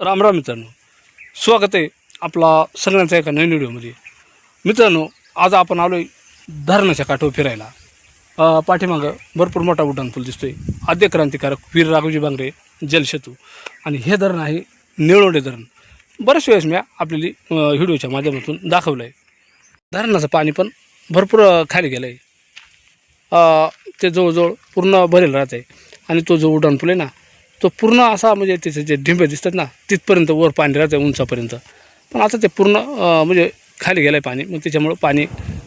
राम राम मित्रांनो. स्वागत आहे आपला सगळ्यांचा एका नवीन व्हिडिओमध्ये. मित्रांनो आज आपण आलो आहे धरणाच्या काठावर फिरायला. पाठीमागं भरपूर मोठा उड्डाणपूल दिसतोय. आद्य क्रांतिकारक वीर राघोजी बांगरे जलसेतू आणि हे धरण आहे निळवंडे धरण. बऱ्याच वेळेस मी आपल्याली व्हिडिओच्या माध्यमातून दाखवलं आहे धरणाचं पाणी पण भरपूर खाली गेलं आहे ते जवळजवळ पूर्ण भरेल राहत आहे आणि तो जो उड्डाणपूल आहे ना तो पूर्ण असा म्हणजे त्याचे जे ढिंबे दिसतात ना तिथपर्यंत वर पाणी राहतं उंचापर्यंत. पण आता ते पूर्ण म्हणजे खाली गेलं आहे पाणी मग त्याच्यामुळं पाणी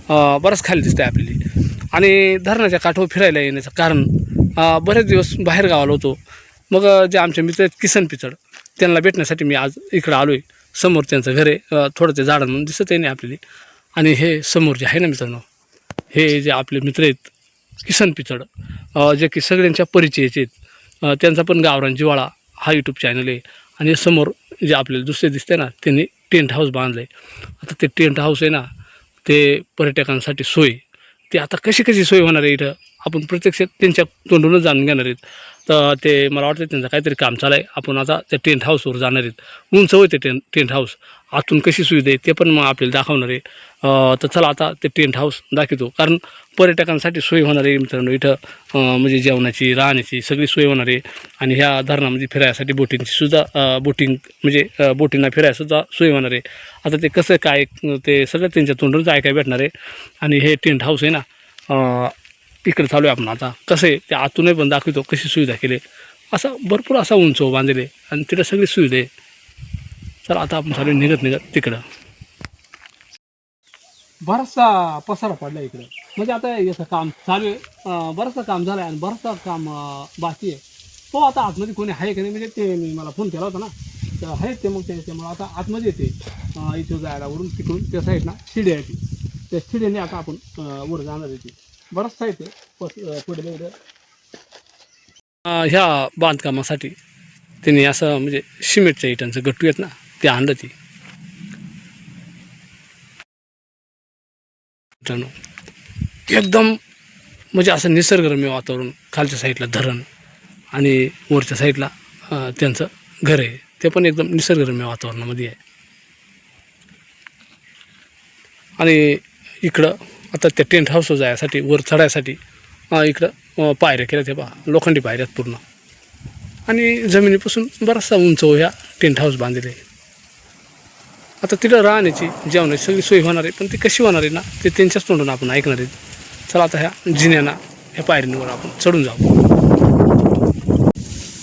बरंच खाली दिसतं आहे आपल्याला. आणि धरणाच्या काठावर फिरायला येण्याचं कारण बरेच दिवस बाहेर गावाला होतो. मग जे आमचे मित्र आहेत किसन पिचड त्यांना भेटण्यासाठी मी आज इकडं आलो आहे समोर त्यांचं घर आहे थोडं ते झाडं म्हणून दिसत आहे नाही आपल्याला. आणि हे समोर जे आहे ना मित्रांनो हे जे आपले मित्र आहेत किसन पिचड जे की सगळ्यांच्या परिचयाचे आहेत. त्यांचा पण गावरान जिवाळा हा यूट्यूब चॅनल आहे. आणि समोर जे आपल्याला दुसरे दिसते ना त्यांनी टेंट हाऊस बांधलं आहे आता ते टेंट हाऊस आहे ना ते पर्यटकांसाठी सोय. ते आता कशी कशी सोय होणार आहे इथं? आपण प्रत्यक्ष त्यांच्या तोंडूनच जाणून घेणार आहेत. तर ते मला वाटतं त्यांचं काहीतरी काम चालू आहे आपण आता त्या टेंट हाऊसवर जाणार आहेत. उंच होते टेंट टेंट हाऊस आतून कशी सुविधा आहे ते पण मग आपल्याला दाखवणार आहे तर चला आता ते टेंट हाऊस दाखवतो. कारण पर्यटकांसाठी सोय होणार आहे मित्रांनो. इथं म्हणजे जेवणाची राहण्याची सगळी सोय होणार आहे. आणि ह्या धरणामध्ये फिरायसाठी बोटिंगची सुद्धा बोटिंग म्हणजे बोटिंगला फिरायसुद्धा सोय होणार आहे. आता ते कसं काय ते सगळं त्यांच्या तोंडूनच काय भेटणार आहे. आणि हे टेंट हाऊस आहे ना इकडे चालू आहे आपण आता. कसं आहे ते आतूनही पण दाखवतो कशी सुविधा केली असा भरपूर असा उंच बांधले आणि तिथं सगळी सुविधा आहे. चला आता आपण चालू निघत निघत तिकडं. बराचसा पसारा पडला इकडं. म्हणजे आता याचं काम चालू आहे. बरंचसं काम झालं आहे आणि बरंचसं काम बाकी आहे. तो आता आतमध्ये कोणी आहे का नाही म्हणजे ते मी मला फोन केला होता ना. तर आहेत ते मग ते त्यामुळे आता आतमध्ये येते. इथे इथं जायला वरून तिकडून त्या साईडला शिडी आहे ती. त्या शिडीने आता आपण वर जाणार आहे ती. बरंचसं पस अं, पुढे इकडं ह्या बांधकामासाठी त्यांनी असं म्हणजे सिमेंटच्या इटांचं गट्टू आहेत ना ते आणलं ती. मित्रांनो एकदम म्हणजे असं निसर्गरम्य वातावरण खालच्या साईडला धरण आणि वरच्या साईडला त्यांचं घर आहे. ते पण एकदम निसर्गरम्य वातावरणामध्ये आहे. आणि इकडं आता त्या टेंट हाऊसवर जायसाठी वर चढायसाठी इकडं पायऱ्या केल्या ते पहा लोखंडी पायऱ्यात पूर्ण. आणि जमिनीपासून बराचसा उंच ह्या टेंट हाऊस बांधलेले आहे. आता तिथं राहण्याची जेवणाची सगळी सोय होणार आहे पण ती कशी होणार आहे ना ते त्यांच्याच तोंडून आपण ऐकणार आहेत. चला आता ह्या जिन्यांना ह्या पायरींवर आपण चढून जाऊ.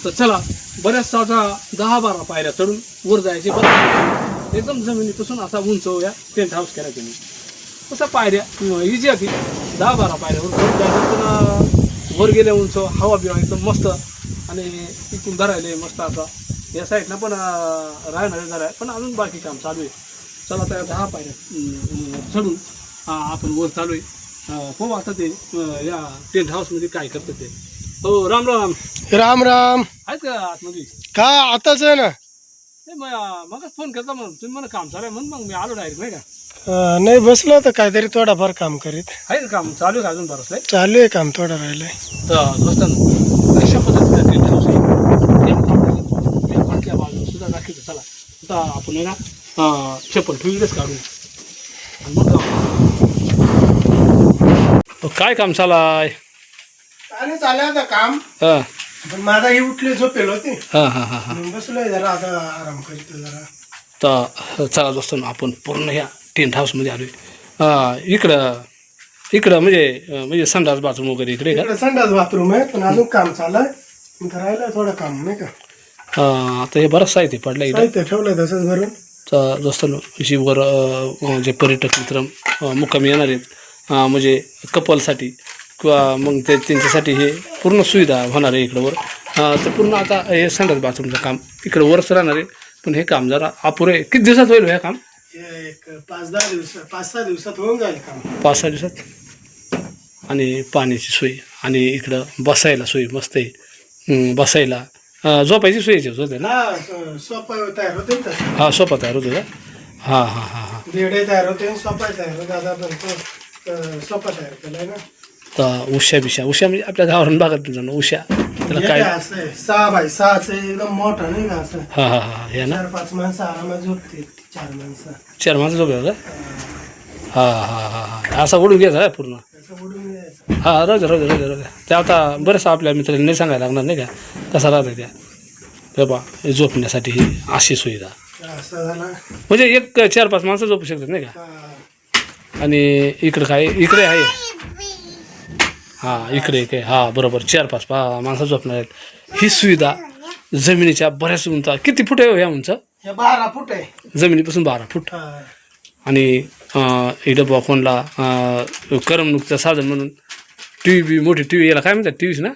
तर चला बऱ्याचसा आता दहा बारा पायऱ्या चढून वर जायचे. बरं एकदम जमिनीपासून असा उंच या टेंट हाऊस केला त्यांनी. तसा पायऱ्या इजी आधी दहा बारा पायऱ्यावर चढून जायचं. पण वर गेल्या उंच हवा बिवा एकदम मस्त आणि इथून धरायला मस्त असा या साईडनं पण राहणारे जरा पण अजून बाकी काम चालू आहे. चला आता दहा पायऱ्या चढून आपण वर चालू आहे. हो आता ते या टेंट हाऊसमध्ये काय करतात ते. हो राम राम. राम राम. आहेत का आतमध्ये? का आताच आहे ना? मग मगच फोन करता म्हणून. तुम्ही मला काम चालू आहे म्हणून मग मी आलो डायरेक्ट नाही का? नाही बसलो होतं काहीतरी थोडाफार काम करीत. आहे काम? चालू आहे अजून बरंच चालू आहे काम थोडं राहिलंय. तर दोस्तांनो अशा पद्धतीचा टेंट हाऊस आहे ते आपल्याला या फाटल्या बाजूला सुद्धा दाखवतो चला आता आपण ना चप्पल ठेवीलच काढू आणि मग जाऊ. काय काम चालाय चालू आता काम. हां. पण माझा ही उठले झोपेल होते. हां हां हां हां. म्हणून बसलोय जरा आता आराम करीत जरा. तर चला दोस्तांनो आपण पूर्ण ह्या टेंट हाऊसमध्ये आलो आहे इकडं इकडं म्हणजे म्हणजे संडास बाथरूम वगैरे इकडे का? संडास बाथरूम आहे पण अजून काम चालू आहे राहिलं थोडं काम नाही का? आता हे बरंच साहित्य पडलं इकडे साहित्य ठेवलंय तसंच भरून तर दोस्तांनो जी वर अं, जे पर्यटक मित्र अं, मुक्कामी येणार आहेत अं, म्हणजे कपलसाठी किंवा मग ते त्यांच्यासाठी हे पूर्ण सुविधा होणार आहे इकडं वर. अं, तर पूर्ण आता हे संडास बाथरूमचं काम इकडं वरच राहणार आहे पण हे काम जरा अपुरे किती दिवसात होईल हे काम? हे एक पाच दहा दिवस पाच सहा दिवसात होऊन जाईल काम. पाच सहा दिवसात? आणि पाण्याची सोय आणि इकडं बसायला सोय मस्त आहे. हं, बसायला झोपायची सोयची होते ना हा स- सोफा तयार होते ना तसं. हा सोपा तयार होतो का हां हां हां हां बेडे तयार होते आणि सोफा तयार होते आता पण तो अं, सोफा तयार केलाय ना तर उशा बिशा उशा म्हणजे आपल्या गावावरून भागात जाणं उशा त्याला हे काय काय असं आहे, सहा बाय सहाचं एकदम मोठा नाही का असं हा हा हा ना चार पाच माणसं आरामात झोपते चार माणसं चार माणसं झोप का हा हा हा हा असा उडून घ्यायचा का पूर्ण यायचं हा राहू दे राहू दे ते आता बरेच आपल्या मित्रांनी नाही सांगायला लागणार नाही का? कसा राहतं त्या. हे बा झोपण्यासाठी ही अशी सुविधा. म्हणजे एक चार पाच माणसं झोपू शकतात नाही का. आणि इकडं काय इकडे आहे. हां इकडे काय हां बरोबर. चार पाच पा माणसं झोपणार आहेत. ही सुविधा जमिनीच्या बऱ्याच उंचा किती फूट आहे हो ह्या उंच? बारा फूट आहे. जमिनीपासून बारा फूट. आणि इकडं अं, करमणुकीचं साधन म्हणून. टी व्ही मोठी टी व्ही याला काय म्हणतात टी व्हीच ना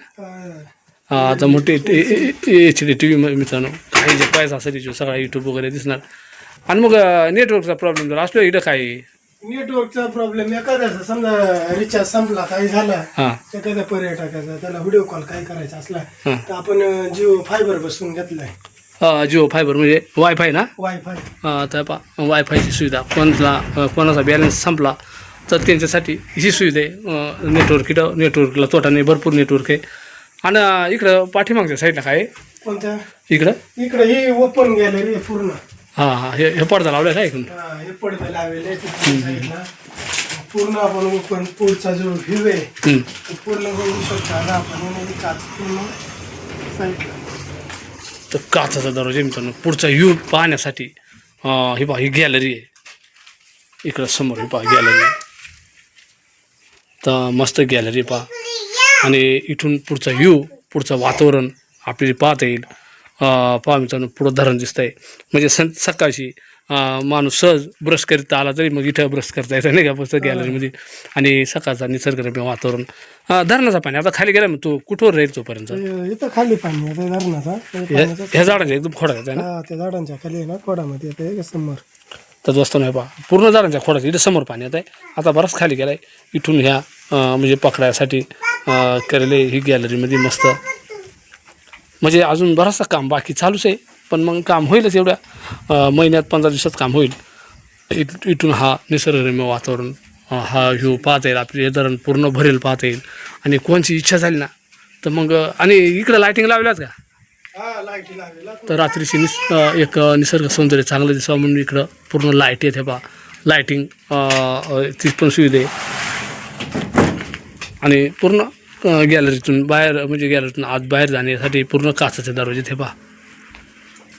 आता मोठी एच डी टी व्ही मित्रांनो. काही जे पैसा असेल जो सगळा युट्यूब वगैरे दिसणार. आणि मग नेटवर्कचा प्रॉब्लेम जर असलो इकडं काय नेटवर्कचा प्रॉब्लेम एखाद्याचा. समजा रिचार्ज संपला काही झाला एखाद्या पर्यटकाचा त्याला व्हिडिओ कॉल काही करायचा असला तर आपण जिओ फायबर बसून घेतलाय. जिओ फायबर म्हणजे वायफाय ना? वायफाय. तर पा वायफायची सुविधा. कोणाला कोणाचा बॅलन्स संपला तर त्यांच्यासाठी ही सुविधा आहे. नेटवर्क इकडं नेटवर्कला तोटा नाही भरपूर नेटवर्क आहे. आणि इकडं पाठीमागच्या साईडला काय? कोणत्या? इकडं? इकडे ही ओपन गॅलरी पूर्ण. हां हां हे हे पडदा लावलं आहे का इकडून? हा, पडदे लावलेले साईडला पूर्ण आपण ओपन पुढचा जो व्ह्यू आहे पूर्ण बघू शकतो. आपण यामध्ये काच पूर्ण साईडला तर काचाचा दरवाजा मित्रांनो पुढचा व्ह्यू पाहण्यासाठी ही पहा ही गॅलरी आहे. इकडं समोर ही पहा गॅलरी तर मस्त गॅलरी पहा. आणि इथून पुढचा व्ह्यू पुढचं वातावरण आपल्याला पाहता येईल. पहा मित्रांनो पुढं धरण दिसतंय. म्हणजे सं सकाळची माणूस सहज ब्रश करीत आला तरी मग इथं ब्रश करता येतं नाही का? फक्त गॅलरीमध्ये आणि सकाळचा निसर्गरम्य वातावरण. धरणाचा पाणी. आता खाली गेला मग तो कुठवर राहील तोपर्यंत? इथं खाली पाणी धरणाचा. ह्या झाडांच्या एकदम खोडायचं आहे ना? त्या झाडांच्या खाली आहे ना खोडामध्ये येतं समोर. तर दोस्त नाही पहा पूर्ण झाडांच्या खोडाचं इथं समोर पाणी येत आहे आता बराच खाली गेला आहे इथून ह्या म्हणजे पकडायसाठी अं, करेले ही गॅलरीमध्ये मस्त. म्हणजे अजून बराचसा काम बाकी चालूच आहे. पण मग काम होईलच एवढ्या. महिन्यात पंधरा दिवसात काम होईल. इथ इथून हा निसर्गरम्य वातावरण हा व्ह्यू पाहता येईल. आपली हे धरण पूर्ण भरेल पाहता येईल. आणि कोणची इच्छा झाली ना तर मग आणि इकडं लायटिंग लावल्यात का? तर रात्रीची निस एक निसर्ग सौंदर्य चांगलं दिसावं म्हणून इकडं पूर्ण लाइट येते बा अ, ती पण सुविधा. आहे आणि पूर्ण गॅलरीतून बाहेर म्हणजे गॅलरीतून आत बाहेर जाण्यासाठी पूर्ण काचाचे दरवाजे ते पहा.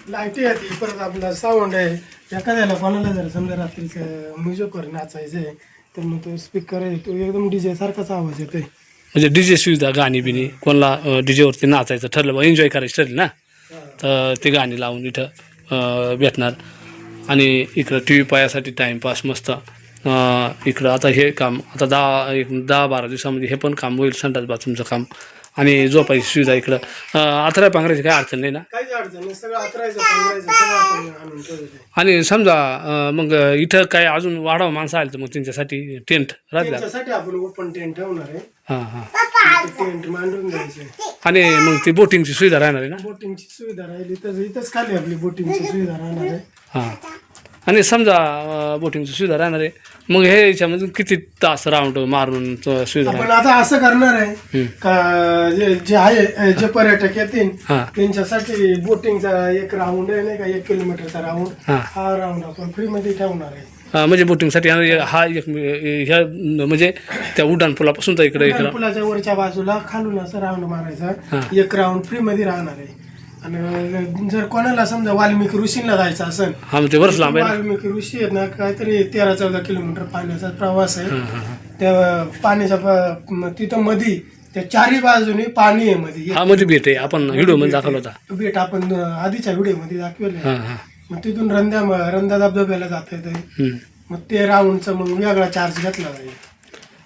लाईटी येते परत आपला साऊंड आहे. एखाद्याला कोणाला जर समजा रात्रीचं म्युझिकवर नाचायचं आहे तर मग तो स्पीकर आहे तो एकदम डीजे सारखाच आवाज येतोय. म्हणजे डी जे सुविधा गाणी बिणी. कोणाला डी जेवरती नाचायचं ठरलं बा एन्जॉय करायचं ठरलं ना? तर ते गाणी लावून इथं भेटणार. आणि इकडं टी व्ही पायासाठी टाईमपास मस्त. अ, इकडं आता हे काम आता दहा एक दहा बारा दिवसामध्ये हे पण काम होईल संडास बाथरूमचं काम. आणि झोपायची सुविधा इकडं. अ, आथरा पांघरायची काय अडचण नाही ना? काहीच अडचण नाही. सगळं आतरायचं पांघरायचं सगळं आपण आणून ठेवलेलं आहे. आणि समजा अ, मग इथं काय अजून वाढावं माणसं आली तर मग त्यांच्यासाठी टेंट राहतील. त्यांच्यासाठी आपण ओपन टेंट ठेवणार आहे. हां हां. टेंट मांडून द्यायचे आणि मग ती बोटिंगची सुविधा राहणार आहे ना? बोटिंगची सुविधा राहील इथं इथंच खाली आपली बोटिंगची सुविधा राहणार आहे. हां. आणि समजा बोटिंगची सुविधा राहणार आहे मग हे याच्यामधून किती तास राऊंड मारून सुविधा आपण राहणार? आता असं करणार आहे. का जे जे आहे जे पर्यटक येतील हां. त्यांच्यासाठी बोटिंगचा एक राऊंड आहे नाही का एक किलोमीटरचा राऊंड हां. हा राऊंड आपण फ्रीमध्ये ठेवणार आहे. हां, म्हणजे बोटिंगसाठी आणि हा एक ह्या म्हणजे त्या उड्डाण पुलापासून तर इकडे इकडं. पुलाच्या वरच्या बाजूला खालून असं राऊंड मारायचा. हां. एक राऊंड फ्री मध्ये राहणार आहे. आणि जर कोणाला समजा वाल्मिकी ऋषीला जायचं असेल हा मग ते वर्ष लांब आहे ना? वाल्मिकी ऋषी आहेत ना काहीतरी तेरा चौदा किलोमीटर पाण्याचा प्रवास आहे. हां हां हां. त्या पाण्याच्या प- म- तिथं मधी त्या चारी बाजूनी पाणी आहे मध्ये हा मध्ये भेट आहे. आपण व्हिडिओमध्ये दाखवला होता. तो बेट आपण अं, आधीच्या व्हिडिओमध्ये दाखवले हां हां. मग तिथून रंध्या रंधा धबधब्याला जाता येते हम्म. मग ते राऊंडचा मग वेगळा चार्ज घेतला जाईल.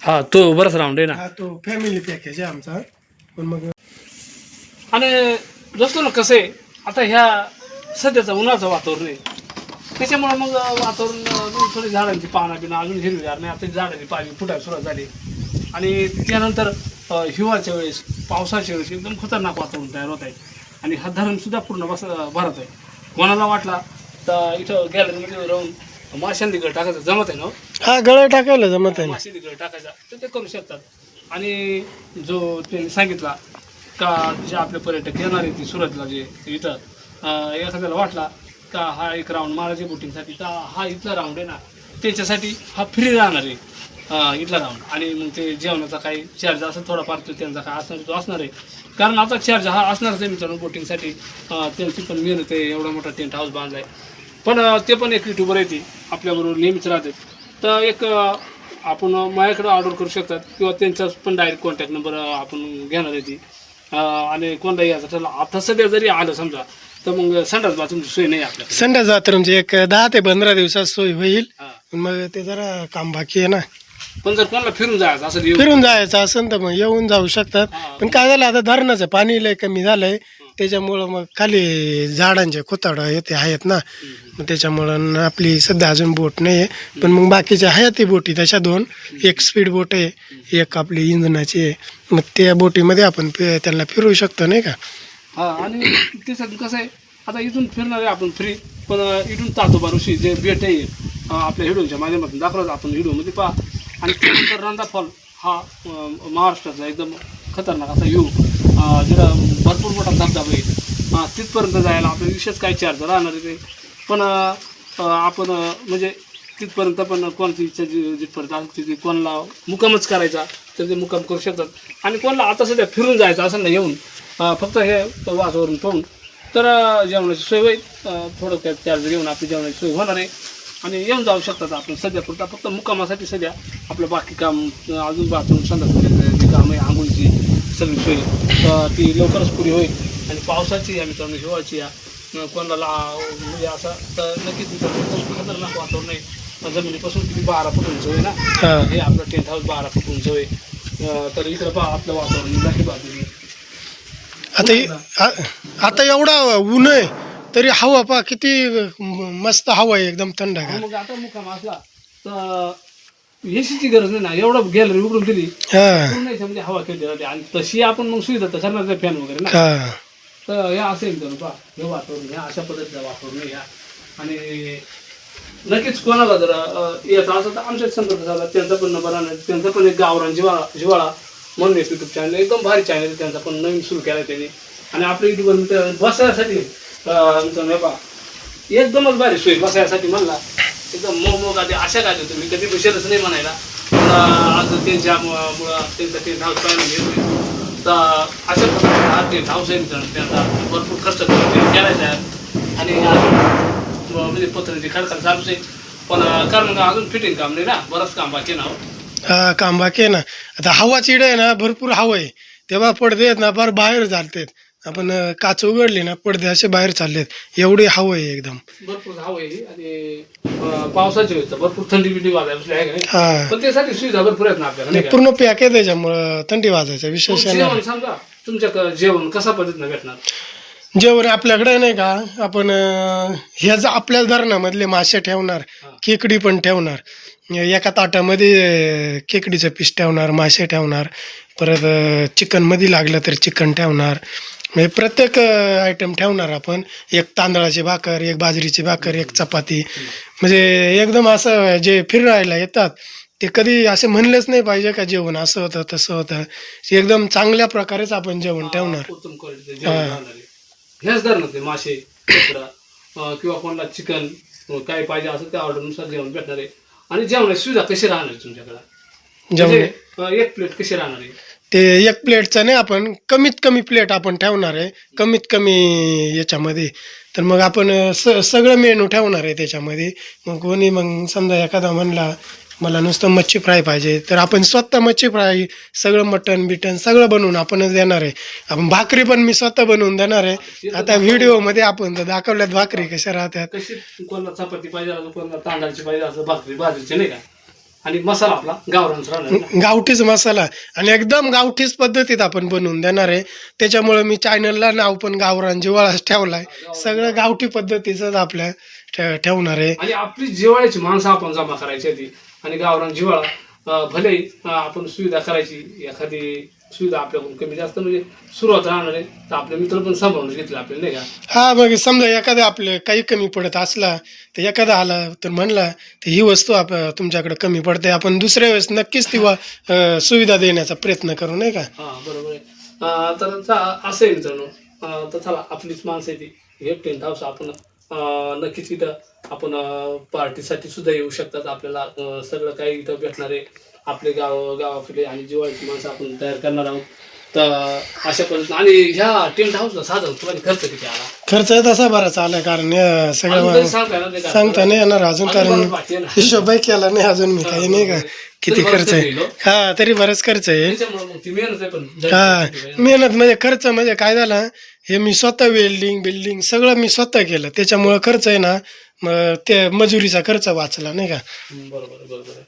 हा तो बराच राऊंड आहे ना? हा तो फॅमिली पॅकेज आहे आमचा. पण मग आणि जसं ना कसं आहे आता ह्या सध्याचं उन्हाचं वातावरण आहे. त्याच्यामुळे मग वातावरण थोडी झाडांची पानं बिना अजून हिरवीगार नाही. आता झाडांची पाणी फुटायला सुरुवात झाली. आणि त्यानंतर हिवाळ्याच्या वेळेस पावसाच्या वेळेस एकदम खतरनाक वातावरण तयार होत आहे. आणि हा धरण सुद्धा पूर्ण बस भरत आहे. कोणाला वाटला तर इथं गॅलरीमध्ये राहून माशांनी गळ टाकायचं जमत आहे ना हो? हा गळ टाकायला जमत आहे ना. माशी तिकडे टाकायचा तर ते करू शकतात. आणि जो त्यांनी सांगितला का जे आपले पर्यटक येणार आहे ते सुरतला जे इथं अं, एखाद्याला वाटला का हा एक राऊंड मारायचे बोटिंगसाठी तर हा इथला राऊंड आहे ना त्याच्यासाठी हा फ्री राहणार आहे. इथला राऊंड आणि मग ते जेवणाचा काही चार्ज असं थोडाफार तो त्यांचा काय असणार तो असणार आहे. कारण आता चार्ज हा असणारच आहे मित्रांनो बोटिंगसाठी त्यांची पण मेहनत आहे एवढा मोठा टेंट हाऊस बांधला आहे पण ते पण एक युट्यूबर येते आपल्याबरोबर नेहमीच राहते. तर एक आपण माझ्याकडे ऑर्डर करू शकतात किंवा त्यांचा पण डायरेक्ट कॉन्टॅक्ट नंबर आपण घेणार आहे ती. आणि कोणताही याचा ठरला आता सध्या जरी आलं समजा तर मग संडास बाथरूमची सोय नाही आपल्याकडे. संडास बाथरूमची एक दहा ते पंधरा दिवसात सोय होईल. मग ते जरा काम बाकी आहे ना. पण जर कोणाला फिरून जायचं असं येऊ फिरून जायचं असेल तर मग येऊन जाऊ शकतात. पण काय झालं आता धरणाचं पाणी लय कमी झालंय. त्याच्यामुळं मग खाली झाडांचे खोताडं येते आहेत ना. मग त्याच्यामुळं आपली सध्या अजून बोट नाही आहे पण मग बाकीच्या आहेत ती बोटी तशा दोन. एक स्पीड बोट आहे एक आपली इंधनाची आहे. मग त्या बोटीमध्ये आपण फि- त्यांना फिरवू शकतो नाही का? हा आणि त्याच्यातून कसं आहे आता इथून फिरणार आहे आपण फ्री पण अं, इथून तातोबा ऋषी जे बेट आहे अं, आपल्या हिडूनच्या माध्यमातून. दाखवलं आपण हिडूमध्ये पहा. आणि त्यानंतर रंधा फॉल हा अं, महाराष्ट्रातला एकदम खतरनाक असा व्ह्यू जिथं भरपूर मोठा धबधबा येईल हां तिथपर्यंत जायला आपल्याला विशेष काही चार्ज राहणार आहे ते. पण आपण म्हणजे तिथपर्यंत पण कोणाची इच्छा जी- जिथपर्यंत असेल तिथे कोणाला मुकामच करायचा तर ते मुकाम करू शकतात. आणि कोणाला आता सध्या फिरून जायचं असं ना येऊन फक्त हे वातावरण पाहून तर जेवणाची सोय होईल. थोडं काय चार्ज घेऊन आपली जेवणाची सोय होणार आहे. आणि येऊन जाऊ शकतात आपण सध्या पुरता फक्त मुक्कामासाठी सध्या आपलं बाकी काम अजून बाथरूम संध्याकाळी जे काम आहे आंघोळीची सोय अं, ती लवकरच पुरी होईल. आणि पावसाची या मित्रांनो हिवाळची या कोणाला म्हणजे असं तर नक्कीच मित्रांनो खतरनाक वातावरण आहे. जमिनीपासून किती बारा फूट उंच आहे ना? हा. आपलं टेंट हाऊस बारा फूट उंच आहे. तर इकडं पहा आपलं वातावरण नाही बाजूने. आता एवढा ऊन आहे तरी हवा पा किती मस्त हवा आहे एकदम थंड मग आता मुक्काम असला तर एसीची गरज नाही ना. एवढं गॅलरी उघडून दिली. हा. पूर्ण याच्यामध्ये हवा खेळली जाते आणि तशी आपण मग सुविधा तर करणार फॅन वगैरे ना. हा. तर हे असेल तर हे वातावरण ह्या अशा पद्धतीचं आहे ह्या आणि नक्कीच कोणाला जर अं, याचा असं तर आमच्याच संपर्क झाला त्यांचा पण नंबर आणला त्यांचा पण एक गावरान जिवाळा जिवाळा म्हणून एक युट्यूब चॅनल एकदम भारी चॅनल त्यांचा पण नवीन सुरू केला त्यांनी. आणि आपल्या युट्यूबवर बसायसाठी अं, मित्रांनो हे पहा एकदमच भारी सोय बसायसाठी म्हणला. एकदम मो मो गादी अशा गादी तुम्ही कधी बसेलच नाही म्हणायला. आज ते मुळं मुळं त्यांचा ते धाव पाहायला घेतोय तर अशा प्रकारे हा ते हाऊस आहे त्यांचा भरपूर खर्च करून ते केलायचा आणि म्हणजे पत्र्याची खडखड चालूच आहे पण कारण अजून फिटिंग काम नाही ना? बरंच काम बाकी ना हो? हा? काम बाकी आहे ना. आता हवा चिड आहे ना भरपूर हवा आहे. तेव्हा पडते ना फार बाहेर चालतेत आपण काच उघडली ना पडदे असे बाहेर चाललेत. एवढी हवा आहे एकदम. भरपूर हवं आहे आणि अं, पावसाची होईल तर भरपूर थंडी बिंडी वाजायला बसली आहे का नाही? हा. पण त्यासाठी सुविधा भरपूर आहेत ना आपल्याला नाही आणि का? पूर्ण पॅक आहे त्याच्यामुळं थंडी वाजायचा मग विशेष येणार जेवण सांगा तुमच्या जेवण कसा पद्धतीनं भेटणार? जेवण आपल्याकडे नाही का आपण अं, ह्याच आपल्या धरणामधले मासे ठेवणार खेकडी पण ठेवणार एका ताटामध्ये अं, खेकडीचं पीस ठेवणार मासे ठेवणार परत चिकनमध्ये लागलं तर चिकन ठेवणार म्हणजे प्रत्येक आयटम ठेवणार आपण. एक तांदळाची भाकर एक बाजरीची भाकर एक चपाती. म्हणजे एकदम असं जे फिरायला येतात ते कधी असं म्हणलेच नाही पाहिजे का जेवण असं होतं तसं होतं. एकदम चांगल्या प्रकारेच आपण जेवण ठेवणार. हेच धरणार ते मासे किंवा कोणाला चिकन काय पाहिजे असं त्या ऑर्डरनुसार जेवण भेटणार. आहे आणि जेवणाची सुविधा कशी राहणार आहे तुमच्याकडे? जेवण. म्हणजे, एक प्लेट कशी राहणार आहे? ते एक प्लेटचं नाही आपण कमीत कमी प्लेट आपण ठेवणार आहे. कमीत कमी याच्यामध्ये. तर मग आपण स सगळं मेनू ठेवणार आहे त्याच्यामध्ये. मग कोणी मग समजा एखादा म्हणला मला नुसतं मच्छी फ्राय पाहिजे तर आपण स्वतः मच्छी फ्राय सगळं मटन बिटन सगळं बनवून आपणच देणार आहे. आपण भाकरी पण मी स्वतः बनवून देणार आहे. आता व्हिडिओमध्ये आपण तर दाखवल्यात भाकरी कशा राहतात. कोणाला चपाती पाहिजे कोणाला तांदळाची पाहिजे असं भाकरी भाजरीची नाही का? आणि मसाला आपला गावरानच राहणार. गावठीच मसाला. आणि एकदम गावठीच पद्धतीत आपण बनवून देणार आहे. त्याच्यामुळे मी चॅनलला नाव पण गावरान जिवाळाच ठेवलाय. सगळं गावठी पद्धतीचंच आपल्या ठेवणार आहे. आणि आपली जिवाळ्याची माणसं आपण जमा करायची ती आणि गावरान जिवाळा भले आपण सुविधा करायची. एखादी सुविधा आपल्याकडून कमी जास्त म्हणजे सुरुवात राहणार आहे. तर आपले मित्र पण सांभाळून घेतले आपल्याला नाही का? हा मग समजा एखादा आपलं काही कमी पडत असला तर एखादा आला तर म्हणला तर ही वस्तू आप तुमच्याकडे कमी पडते आपण दुसऱ्या वेळेस नक्कीच ती वा- अं, सुविधा देण्याचा प्रयत्न करू नाही का? हा बरोबर आहे. अं, तर चा- असं आहे मित्रांनो. अं, तर चला आपलीच माणसं आहे ती. हे टेंट हाऊस आपण अं, नक्कीच इथं आपण पार्टीसाठी सुद्धा येऊ शकतात. आपल्याला अं, सगळं काही इथं भेटणार आहे. आपले गाव गावाकडे आणि जिवाळ्याची माणसं आपण तयार करणार आहोत. तर अशा पद्धतीने आणि ह्या टेंट हाऊसला साधारण तुम्हाला खर्च किती आला? खर्च तसा बराच आलाय कारण सगळं सांगता येणार नाही का? सांगता नाही येणार अजून कारण. हिशोबाई केला नाही अजून मी काही नाही का? किती खर्च आहे? हा तरी बरंच खर्च आहे. त्याच्यामुळे मग ती मेहनत आहे पण हा मेहनत म्हणजे खर्च म्हणजे काय झालं? हे मी स्वतः वेल्डिंग बिल्डिंग सगळं मी स्वतः केलं. त्याच्यामुळं खर्च आहे ना मग ते मजुरीचा खर्च वाचला नाही का? बरोबर बरोबर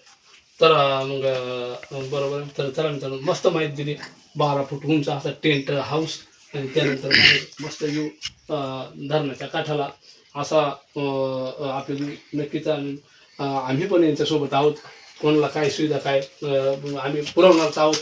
तर मग बरोबर. तर चला मित्रांनो मस्त माहिती दिली. बारा फूट उंच असा टेंट हाऊस. आणि त्यानंतर मस्त येऊ धरणाच्या काठाला असा अं, आपली नक्कीच आम्ही पण यांच्यासोबत आहोत. कोणाला काय सुविधा काय आम्ही पुरवणारच आहोत.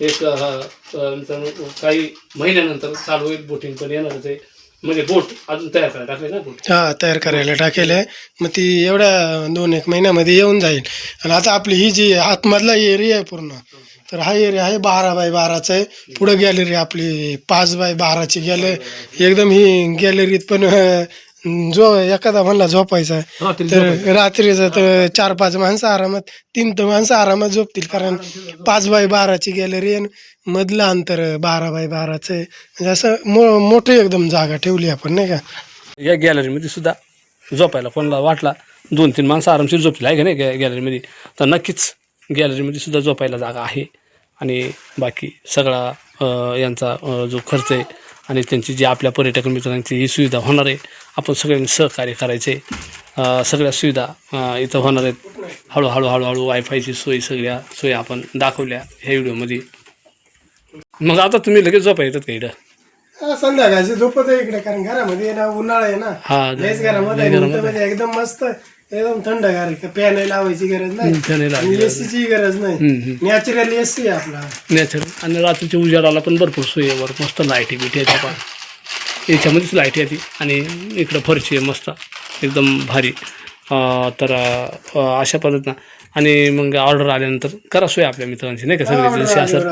एक मित्रांनो काही महिन्यानंतर चालू होईल. बोटिंग पण येणारच आहे. म्हणजे बोट अजून तयार करायला टाकले ना बोट? हा तयार करायला टाकेल. आहे मग ती एवढ्या दोन एक महिन्यामध्ये येऊन जाईल. आणि आता आपली ही जी आतमधला एरिया आहे पूर्ण तर हा एरिया आहे बारा बाय बाराचा आहे. पुढं गॅलरी आपली पाच बाय बाराची गॅलरी एकदम ही गॅलरीत पण जो एखादा म्हणला झोपायचा रात्री तर रात्रीचं तर चार पाच माणसं आरामात तीन तर माणसं आरामात झोपतील कारण पाच बाय बाराची गॅलरी आहे मधलं अंतर बारा बाय बाराचं आहे. म्हणजे असं मो मोठी एकदम जागा ठेवली आपण नाही का? या गॅलरीमध्ये सुद्धा झोपायला कोणाला वाटला दोन तीन माणसं आरामशीर झोपली आहे का नाही गॅ गॅलरीमध्ये? तर नक्कीच गॅलरीमध्ये सुद्धा झोपायला जागा आहे. आणि बाकी सगळा अ, यांचा अ, जो खर्च आहे आणि त्यांची जी आपल्या पर्यटक मित्रांची ही सुविधा होणार आहे आपण सगळ्यांनी सहकार्य करायचे. सगळ्या सुविधा इथं होणार आहेत. हळूहळू हळूहळू वायफायची सोयी सगळ्या सोयी आपण दाखवल्या ह्या व्हिडिओमध्ये मग आता तुम्ही लगेच झोपा येतात का हा, संध्याकाळची झोपत आहे इकडे कारण घरामध्ये ना उन्हाळा आहे ना. हा लयच घरामध्ये आहे. एकदम मस्त एकदम थंडगार आहे. फॅन लावायची गरज नाही. फॅन आणि लागेल एसीची गरज नाही. नॅचरल एसी आहे आपला. नॅचरल आणि रात्रीच्या उजाडाला पण भरपूर सोयी आहे वर. मस्त लाईटी बिटी आहे याच्यामध्येच लाइट येते. आणि इकडं फरशी आहे मस्त. एकदम भारी. तर अशा पद्धतीनं. आणि मग ऑर्डर आल्यानंतर करा सोय आपल्या मित्रांची नाही का? सगळी जशी आल्यावर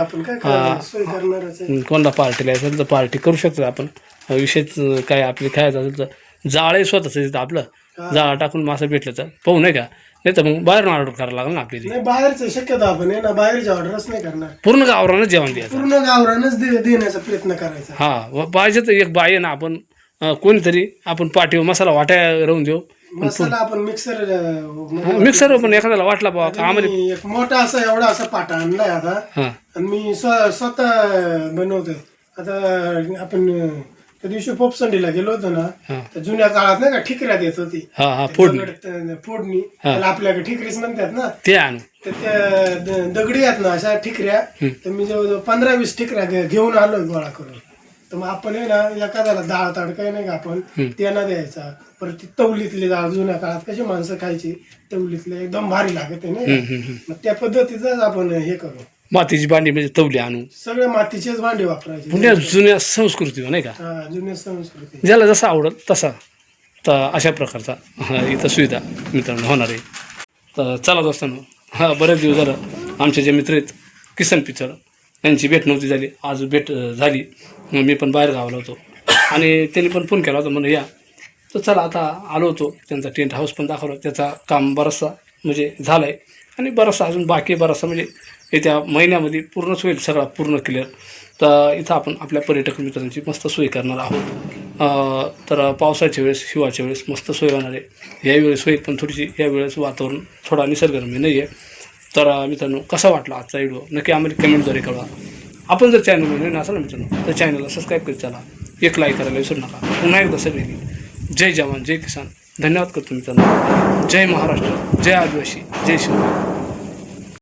असं कोणाला पार्टीला असेल तर पार्टी करू शकतो आपण. विशेष काय आपली खायचं असेल तर जाळे स्वतःच तिथं आपलं. जाळं टाकून मासं भेटलं तर. पाहू नाही का? नाही तर मग बाहेरून ऑर्डर करायला लागेल ना आपली नाही बाहेरचं शक्यतो आपण आहे ना? बाहेरची ऑर्डरच नाही करणार. पूर्ण गावरानच जेवण द्यायचं. पूर्ण गावरानच दे- देण्याचा प्रयत्न करायचा. हा व पाहिजे तर एक बाई आहे ना आपण अं, कोणीतरी आपण पाठीवर मसाला वाटाय राहून देऊ. मसाला आपण मिक्सर मिक्सर पण एखाद्याला वाटला बाबा का आम्हाला एक मोठा असा एवढा असा पाटा आणलाय आता. हा. आणि मी स्व- स्वतः बनवतोय. आता आपण त्या दिवशी पोपसंडीला गेलो होतो ना हा. तर जुन्या काळात नाही का ठिकऱ्या देत होती. हा हा फोडणी. दगड- फोडणी. त्याला आपल्याकडे ठिकरीच म्हणतात ना. ते आणू. तर त्या द- दगडी आहेत ना अशा ठिकऱ्या. तर मी जवळजवळ पंधरा वीस ठिकऱ्या घे- घेऊन आलो गोळा करून. तर मग आपण आहे ना एखाद्याला डाळ तडकाय नाही का आपण त्यांना द्यायचा. परत ती तवलीतली डाळ जुन्या काळात कशी माणसं खायची तवलीतले एकदम भारी लागत आहे नाही का? मग त्या पद्धतीचंच आपण हे करू. मातीची भांडी म्हणजे तवली आणू. सगळे मातीचेच भांडे वापरायचे. पुण्या जुन्या संस्कृती नाही का? हा, जुन्या संस्कृती. ज्याला जसा आवडत तसा. तर अशा प्रकारचा हा, इथं सुविधा मित्रांनो होणार आहे. तर चला दोस्तांनो हा बरेच दिवस झालं आमचे जे मित्र आहेत किसन पिचर यांची भेट नव्हती झाली. आज भेट अं, झाली. मी पण बाहेर गावाला होतो. आणि त्यांनी पण फोन केला होता म्हणून या. तर चला आता आलो होतो. त्यांचा टेंट हाऊस पण दाखवला. त्याचा काम बराचसा म्हणजे झालं आहे आणि बराचसा अजून बाकी बराचसा म्हणजे येत्या महिन्यामध्ये पूर्णच होईल सगळा पूर्ण क्लिअर तर इथं आपण आपल्या पर्यटक मित्रांची मस्त सोय करणार आहोत. तर पावसाच्या वेळेस हिवाळ्याच्या वेळेस मस्त सोय होणार आहे. यावेळेस होईल पण थोडीशी यावेळेस वातावरण थोडा निसर्गरम्य नाही आहे. तर मित्रांनो कसा वाटला आजचा व्हिडिओ नक्की आम्हाला कमेंटद्वारे कळवा. आपण जर चॅनलवर नवीन असाल ना मित्रांनो तर चॅनलला सबस्क्राईब करीत चला. एक लाईक करायला विसरू नका. पुन्हा एकदा सगळी जय जवान जय किसान. धन्यवाद करतो मित्रांनो जय महाराष्ट्र. जय आदिवासी. जय शिवराय.